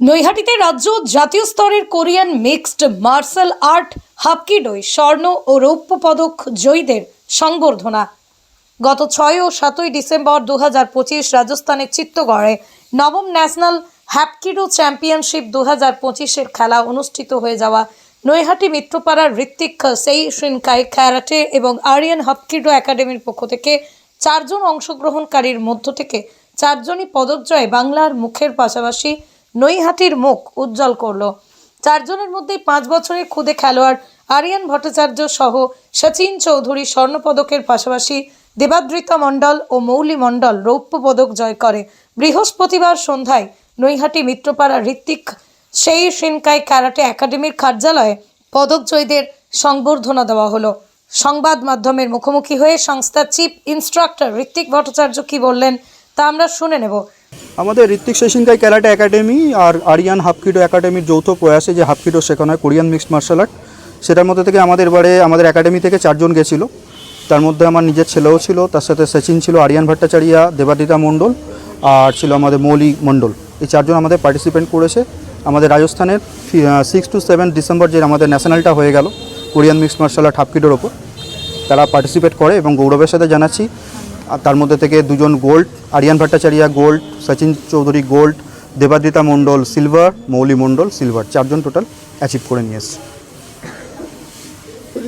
নৈহাটিতে রাজ্য জাতীয় স্তরের কোরিয়ান মিক্সড মার্শাল আর্ট হাপকিডোয় স্বর্ণ ও রৌপ্য পদক জয়ীদের সংবর্ধনা। গত ছয় ও সাতই ডিসেম্বর দু হাজার পঁচিশ রাজস্থানের চিত্তগড়ে নবম ন্যাশনাল হ্যাপকিডো চ্যাম্পিয়নশিপ দু হাজার পঁচিশের খেলা অনুষ্ঠিত হয়ে যাওয়া নৈহাটি মিত্রপাড়ার ঋত্বিক সেই শ্রিনকাই ক্যারাটে এবং আরিয়ান হাপকিডো একাডেমির পক্ষ থেকে চারজন অংশগ্রহণকারীর মধ্য থেকে চারজনই পদক জয়ে বাংলার মুখের পাশাপাশি নৈহাটির মুখ উজ্জ্বল করল। চারজনের মধ্যে পাঁচ বছরের খুদে খেলোয়াড় আরিয়ান ভট্টাচার্য সহ সচিন চৌধুরী স্বর্ণপদকের পাশাপাশি দেবাদ্রিতা মণ্ডল ও মৌলি মণ্ডল রৌপ্য পদক জয় করে। বৃহস্পতিবার সন্ধ্যায় নৈহাটি মিত্রপাড়া ঋত্বিক সেই সিনকাই ক্যারাটে একাডেমির কার্যালয়ে পদক জয়ীদের সংবর্ধনা দেওয়া হলো। সংবাদ মাধ্যমের মুখোমুখি হয়ে সংস্থার চিফ ইনস্ট্রাক্টর ঋত্বিক ভট্টাচার্য কি বললেন, তা আমরা শুনে নেব। আমাদের ঋত্বিক সেশনকাই ক্যারাটে একাডেমি আর আরিয়ান হাফকিডো একাডেমির যৌথ প্রয়াসে যে হাফকিডো শেখানো হয়, কোরিয়ান মিক্সড মার্শাল আর্ট, সেটার মধ্যে থেকে আমাদের এবারে আমাদের একাডেমি থেকে চারজন গেছিল। তার মধ্যে আমার নিজের ছেলেও ছিল, তার সাথে সচিন ছিল আরিয়ান ভট্টাচারিয়া, দেবাদিতা মণ্ডল আর ছিল আমাদের মৌলি মণ্ডল। এই চারজন আমাদের পার্টিসিপেন্ট করেছে। আমাদের রাজস্থানের সিক্স টু সেভেন ডিসেম্বর যে আমাদের ন্যাশনালটা হয়ে গেল, কোরিয়ান মিক্সড মার্শাল আর্ট হাফকিডোর ওপর। তারা পার্টিসিপেট করে এবং গৌরবের সাথে জানাচ্ছি। আর তার মধ্যে থেকে দুজন gold Aryan Bhattacharya gold Sachin Chowdhury gold Debadita Mondal silver Mouli Mondal silver চারজন টোটাল অ্যাচিভ করে নিয়ে এসছে।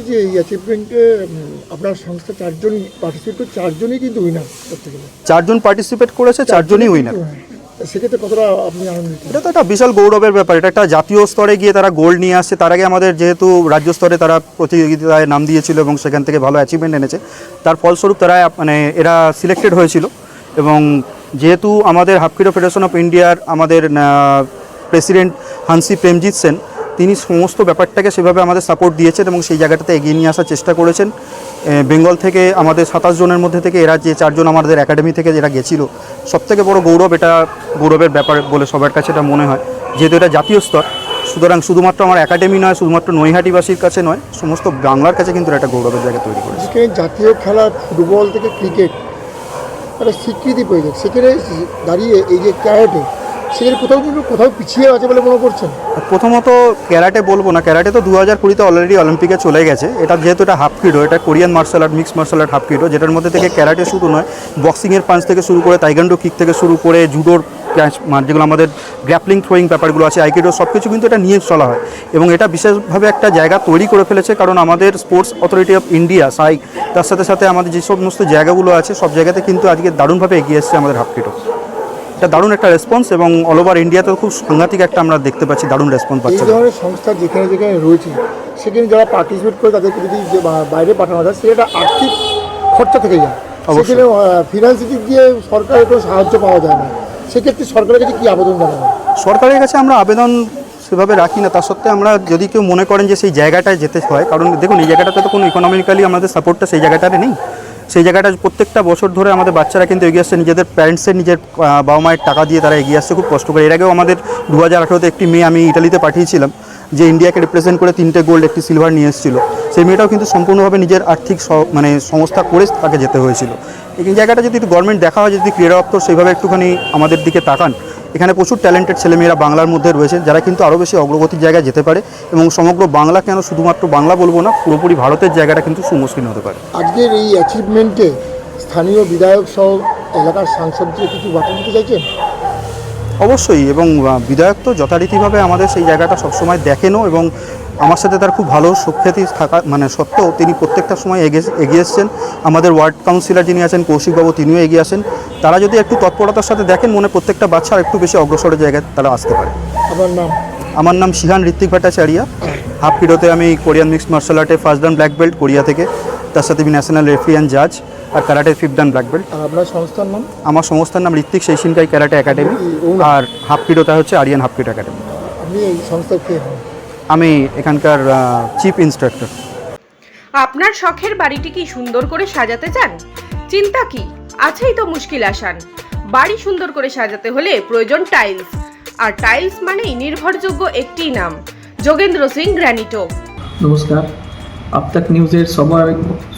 যে এই অ্যাচিভমেন্টে আপনার সংস্থা চারজন পার্টিসিপেট চারজনই কিন্তু উইনার চারজন পার্টিসিপেট করেছে চারজনই উইনার সেক্ষেত্রে কতটা আপনি আনন্দিত? এটা তো একটা বিশাল গৌরবের ব্যাপার। এটা একটা জাতীয় স্তরে গিয়ে তারা গোল্ড নিয়ে আসছে। তার আগে আমাদের যেহেতু রাজ্য স্তরে তারা প্রতিযোগিতায় নাম দিয়েছিল এবং সেখান থেকে ভালো অ্যাচিভমেন্ট এনেছে। তার ফলস্বরূপ তারা মানে এরা সিলেক্টেড হয়েছিল এবং যেহেতু আমাদের হাফকিডো ফেডারেশন অফ ইন্ডিয়ার আমাদের প্রেসিডেন্ট হানসি প্রেমজিৎ সেন তিনি সমস্ত ব্যাপারটাকে সেভাবে আমাদের সাপোর্ট দিয়েছেন এবং সেই জায়গাটাতে এগিয়ে নিয়ে আসার চেষ্টা করেছেন। বেঙ্গল থেকে আমাদের সাতাশ জনের মধ্যে থেকে এরা যে চারজন আমাদের একাডেমি থেকে যারা গেছিল, সবথেকে বড় গৌরব এটা গৌরবের ব্যাপার বলে সবার কাছে এটা মনে হয়। যেহেতু এটা জাতীয় স্তর, সুতরাং শুধুমাত্র আমার একাডেমি নয়, শুধুমাত্র নৈহাটিবাসীর কাছে নয়, সমস্ত বাংলার কাছে কিন্তু একটা গৌরবের জায়গা তৈরি করেছে। জাতীয় খেলা, ফুটবল থেকে ক্রিকেট একটা স্বীকৃতি প্রয়োজন সেখানে দাঁড়িয়ে এই যে ক্যারেটে সেখানে কোথাও কিন্তু কোথাও পিছিয়ে আছে বলে মনে করছেন? প্রথমত ক্যারাটে বলব না, ক্যারাটে তো দু হাজার কুড়িতে অলরেডি অলিম্পিকে চলে গেছে। এটা যেহেতু এটা হাফ কিডো এটা Korean martial art mix martial art hapkido যেটার মধ্যে থেকে ক্যারাটে শুরু নয় বক্সিংয়ের পাঞ্চ থেকে শুরু করে তাইগান্ডো কিক থেকে শুরু করে জুডোর যেগুলো আমাদের গ্র্যাপলিং থ্রোয়িং ব্যাপারগুলো আছে আইকিডো সব কিছু কিন্তু এটা নিয়ে চলা হয়। এবং এটা বিশেষভাবে একটা জায়গা তৈরি করে ফেলেছে, কারণ আমাদের স্পোর্টস অথরিটি অফ ইন্ডিয়া সাই তার সাথে সাথে আমাদের যে সমস্ত জায়গাগুলো আছে, সব জায়গাতে কিন্তু আজকে দারুণভাবে এগিয়ে এসছে আমাদের হাফ কিডো এটা দারুণ একটা রেসপন্স এবং অল ওভার ইন্ডিয়াতেও খুব সাংঘাতিক একটা আমরা দেখতে পাচ্ছি দারুণ রেসপন্স এই ধরনের সংস্থা যেখানে যেখানে রয়েছে সেখানে যারা পার্টিসিপেট করে তাদেরকে যদি বাইরে পাঠানো যায় সেটা আর্থিক খরচা থেকে যায়। অবশ্যই। সেখানে ফিনান্সিয়াল দিক দিয়ে সরকারের কোনো সাহায্য পাওয়া যায় না। সেক্ষেত্রে সরকারের কাছে কী আবেদন জানাবেন সরকারের কাছে আমরা আবেদন সেভাবে রাখি না। তার সত্ত্বেও আমরা যদি কেউ মনে করেন যে সেই জায়গাটায় যেতে হয় কারণ দেখুন এই জায়গাটাতে তো কোনো ইকোনমিক্যালি আমাদের সাপোর্টটা সেই জায়গাটাতে নেই। সেই জায়গাটা প্রত্যেকটা বছর ধরে আমাদের বাচ্চারা কিন্তু এগিয়ে আসছে। নিজেদের প্যারেন্টসের নিজের বাবা মায়ের টাকা দিয়ে তারা এগিয়ে আসছে। খুব কষ্ট করে। এর আগেও আমাদের দু হাজার আঠেরোতে একটি মেয়ে আমি ইটালিতে পাঠিয়েছিলাম, যে ইন্ডিয়াকে রিপ্রেজেন্ট করে তিনটে গোল্ড একটি সিলভার নিয়ে এসেছিল। সেই মেয়েটাও কিন্তু সম্পূর্ণভাবে নিজের আর্থিক মানে সংস্থা করে তাকে যেতে হয়েছিল। এই জায়গাটা যদি একটু গভর্নমেন্ট দেখা হয়, যদি ক্রীড়া দপ্তর সেইভাবে একটুখানি আমাদের দিকে তাকান এখানে প্রচুর ট্যালেন্টেড ছেলেমেয়েরা বাংলার মধ্যে রয়েছে, যারা কিন্তু আরও বেশি অগ্রগতির জায়গায় যেতে পারে এবং সমগ্র বাংলা কেন শুধুমাত্র বাংলা বলব না, পুরোপুরি ভারতের জায়গাটা কিন্তু সুমসৃণ হতে পারে। আজকের এই অ্যাচিভমেন্টে স্থানীয় বিধায়ক সহ এলাকার সাংসদদের কিছু বার্তা দিতে চাইছেন? অবশ্যই এবং বিধায়ক তো যথারীতিভাবে আমাদের সেই জায়গাটা সবসময় দেখেনও এবং আমার সাথে তার খুব ভালো সুখ্যাতি থাকা মানে সত্ত্বেও তিনি প্রত্যেকটা সময় এগিয়ে এগিয়ে এসছেন। আমাদের ওয়ার্ড কাউন্সিলর যিনি আছেন কৌশিকবাবু তিনিও এগিয়ে আসেন। তারা যদি একটু তৎপরতার সাথে দেখেন মনে প্রত্যেকটা বাচ্চা একটু বেশি অগ্রসরের জায়গায় তারা আসতে পারে। আপনার নাম? আমার নাম শিহান ঋত্বিক ভট্টাচারিয়া। হাফ কিডোতে আমি Korean mixed martial আর্টে first dan black belt Korea থেকে। তার সাথে ন্যাশনাল রেফারি অ্যান্ড জাজ আর karate fifth dan black belt. আপনার সংস্থার নাম? আমার সংস্থার নাম ঋত্বিক সেইশিনকাই ক্যারাটে একাডেমি আর হাফ কিডোটা হচ্ছে আরিয়ান হাফ কিড একাডেমি। আপনি এই সংস্থার কে? আমি এখানকার চিফ ইনস্ট্রাক্টর। আপনার শখের বাড়িটি কি সুন্দর করে সাজাতে চান? চিন্তা কি? আছেই তো মুশকিল আসান। বাড়ি সুন্দর করে সাজাতে হলে প্রয়োজন টাইলস। আর টাইলস মানেই নির্ভরযোগ্য একটি নাম। যোগেন্দ্র সিং গ্র্যানিটো। নমস্কার। আপতাক নিউজের সবার